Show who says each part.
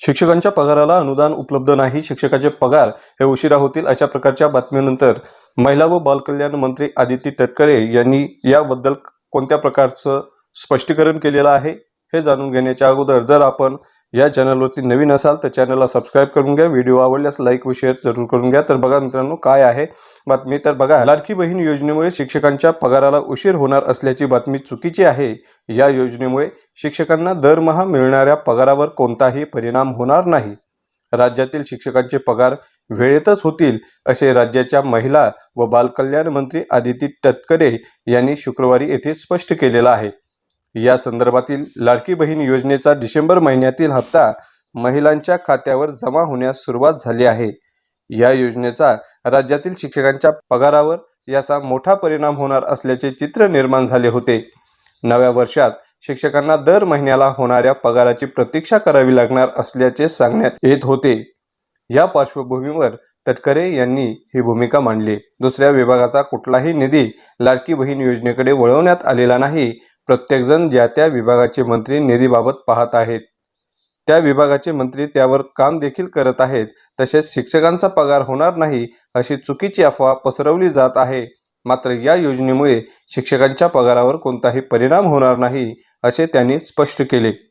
Speaker 1: शिक्षकांच्या पगाराला अनुदान उपलब्ध नाही शिक्षकाचे पगार हे उशिरा होतील अशा प्रकारच्या बातमीनंतर महिला व बालकल्याण मंत्री आदिती तटकरे यांनी याबद्दल कोणत्या प्रकारचं स्पष्टीकरण केलेलं आहे हे जाणून घेण्याच्या अगोदर जर आपण या चॅनलवरती नवीन असाल तर चॅनलला सबस्क्राईब करून घ्या. व्हिडिओ आवडल्यास लाईक व शेअर जरूर करून घ्या. तर बघा मित्रांनो काय आहे? बातमी. तर बघा लाडकी बहीण योजनेमुळे शिक्षकांच्या पगाराला उशीर होणार असल्याची बातमी चुकीची आहे. या योजनेमुळे शिक्षकांना दरमहा मिळणाऱ्या पगारावर कोणताही परिणाम होणार नाही. राज्यातील शिक्षकांचे पगार वेळेतच होतील असे राज्याच्या महिला व बालकल्याण मंत्री आदिती तटकरे यांनी शुक्रवारी येथे स्पष्ट केलेलं आहे. या संदर्भातील लाडकी बहीण योजनेचा डिसेंबर महिन्यातील हप्ता महिलांच्या खात्यावर जमा होण्यास सुरुवात झाली आहे. या योजनेचा राज्यातील शिक्षकांच्या पगारावर याचा मोठा परिणाम होणार असल्याचे चित्र निर्माण झाले होते. नव्या वर्षात शिक्षकांना दर महिन्याला होणाऱ्या पगाराची प्रतीक्षा करावी लागणार असल्याचे सांगण्यात येत होते. या पार्श्वभूमीवर तटकरे यांनी ही भूमिका मांडली. दुसऱ्या विभागाचा कुठलाही निधी लाडकी बहीण योजनेकडे वळवण्यात आलेला नाही. प्रत्येकजण ज्या त्या विभागाचे मंत्री निधीबाबत पाहत आहेत. त्या विभागाचे मंत्री त्यावर काम देखील करत आहेत. तसेच शिक्षकांचा पगार होणार नाही अशी चुकीची अफवा पसरवली जात आहे. मात्र या योजनेमुळे शिक्षकांच्या पगारावर कोणताही परिणाम होणार नाही असे त्यांनी स्पष्ट केले.